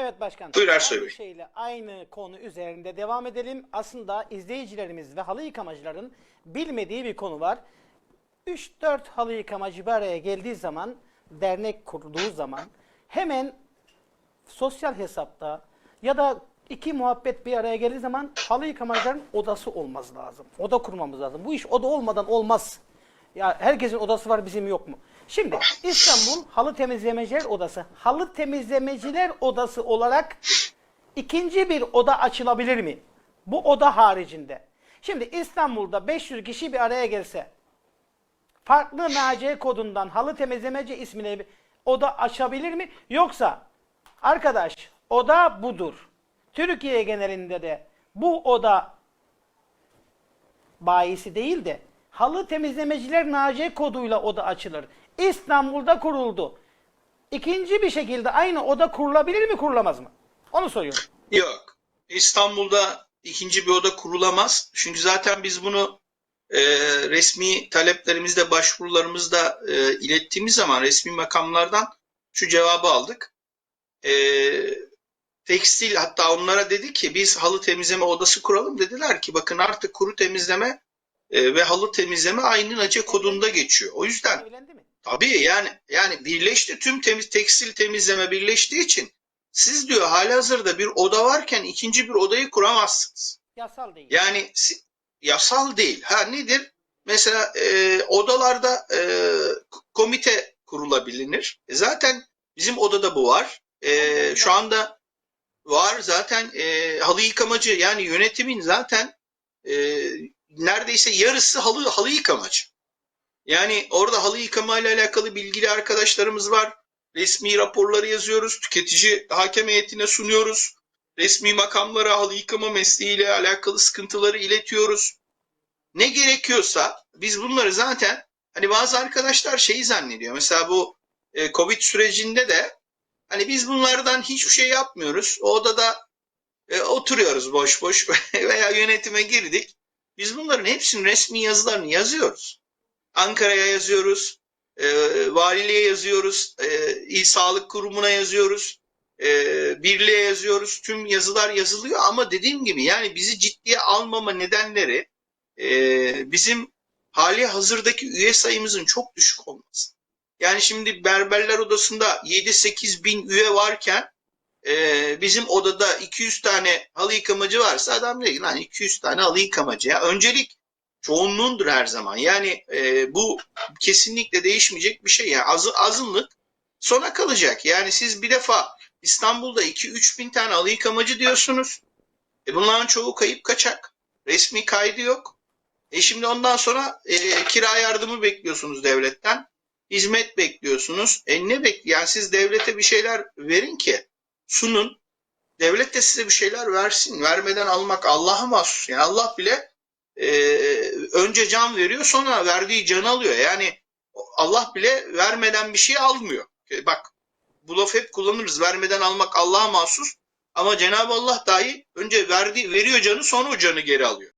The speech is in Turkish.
Evet başkan. Buyur Ersoy Bey. şeyle aynı konu üzerinde devam edelim. Aslında izleyicilerimiz ve halı yıkamacıların bilmediği bir konu var. 3-4 halı yıkamacı bir araya geldiği zaman, dernek kurulduğu zaman hemen sosyal hesapta ya da iki muhabbet bir araya geldiği zaman halı yıkamacıların odası olması lazım. Oda kurmamız lazım. Bu iş oda olmadan olmaz. Ya herkesin odası var bizim yok mu? Şimdi İstanbul Halı Temizlemeciler Odası. Halı Temizlemeciler Odası olarak ikinci bir oda açılabilir mi? Bu oda haricinde. Şimdi İstanbul'da 500 kişi bir araya gelse farklı NC kodundan halı temizlemeci ismine oda açabilir mi? Yoksa arkadaş oda budur. Türkiye genelinde de bu oda bayisi değil de halı temizlemeciler NC koduyla oda açılır. İstanbul'da kuruldu. İkinci bir şekilde aynı oda kurulabilir mi kurulamaz mı? Onu soruyorum. Yok. İstanbul'da ikinci bir oda kurulamaz. Çünkü zaten biz bunu e, resmi taleplerimizde, başvurularımızda e, ilettiğimiz zaman resmi makamlardan şu cevabı aldık. E, tekstil hatta onlara dedi ki biz halı temizleme odası kuralım dediler ki bakın artık kuru temizleme e, ve halı temizleme aynı NACE kodunda geçiyor. O yüzden? Tabii yani yani birleşti tüm temiz tekstil temizleme birleştiği için siz diyor halihazırda bir oda varken ikinci bir odayı kuramazsınız. Yasal değil. Yani yasal değil. Ha nedir? Mesela e, odalarda e, komite kurulabilir. E, zaten bizim odada bu var. E, şu anda var zaten e, halı yıkamacı yani yönetimin zaten e, neredeyse yarısı halı halı yıkamacı. Yani orada halı yıkama ile alakalı bilgili arkadaşlarımız var. Resmi raporları yazıyoruz. Tüketici hakem heyetine sunuyoruz. Resmi makamlara halı yıkama mesleğiyle alakalı sıkıntıları iletiyoruz. Ne gerekiyorsa biz bunları zaten hani bazı arkadaşlar şeyi zannediyor. Mesela bu e, Covid sürecinde de hani biz bunlardan hiçbir şey yapmıyoruz. O odada e, oturuyoruz boş boş veya yönetime girdik. Biz bunların hepsinin resmi yazılarını yazıyoruz. Ankara'ya yazıyoruz, e, valiliğe yazıyoruz, e, İl Sağlık Kurumu'na yazıyoruz, e, birliğe yazıyoruz. Tüm yazılar yazılıyor ama dediğim gibi yani bizi ciddiye almama nedenleri e, bizim hali hazırdaki üye sayımızın çok düşük olması. Yani şimdi berberler odasında 7-8 bin üye varken e, bizim odada 200 tane halı yıkamacı varsa adam diyor ki lan 200 tane halı yıkamacı ya. Öncelik çoğunluğundur her zaman. Yani e, bu kesinlikle değişmeyecek bir şey. Yani azı, azınlık sona kalacak. Yani siz bir defa İstanbul'da 2-3 bin tane halı yıkamacı diyorsunuz. E bunların çoğu kayıp kaçak. Resmi kaydı yok. E şimdi ondan sonra e, kira yardımı bekliyorsunuz devletten. Hizmet bekliyorsunuz. E ne bek yani siz devlete bir şeyler verin ki sunun. Devlet de size bir şeyler versin. Vermeden almak Allah'a mahsus. Yani Allah bile e, önce can veriyor sonra verdiği can alıyor. Yani Allah bile vermeden bir şey almıyor. E, bak bu lafı hep kullanırız. Vermeden almak Allah'a mahsus. Ama Cenab-ı Allah dahi önce verdiği, veriyor canı sonra o canı geri alıyor.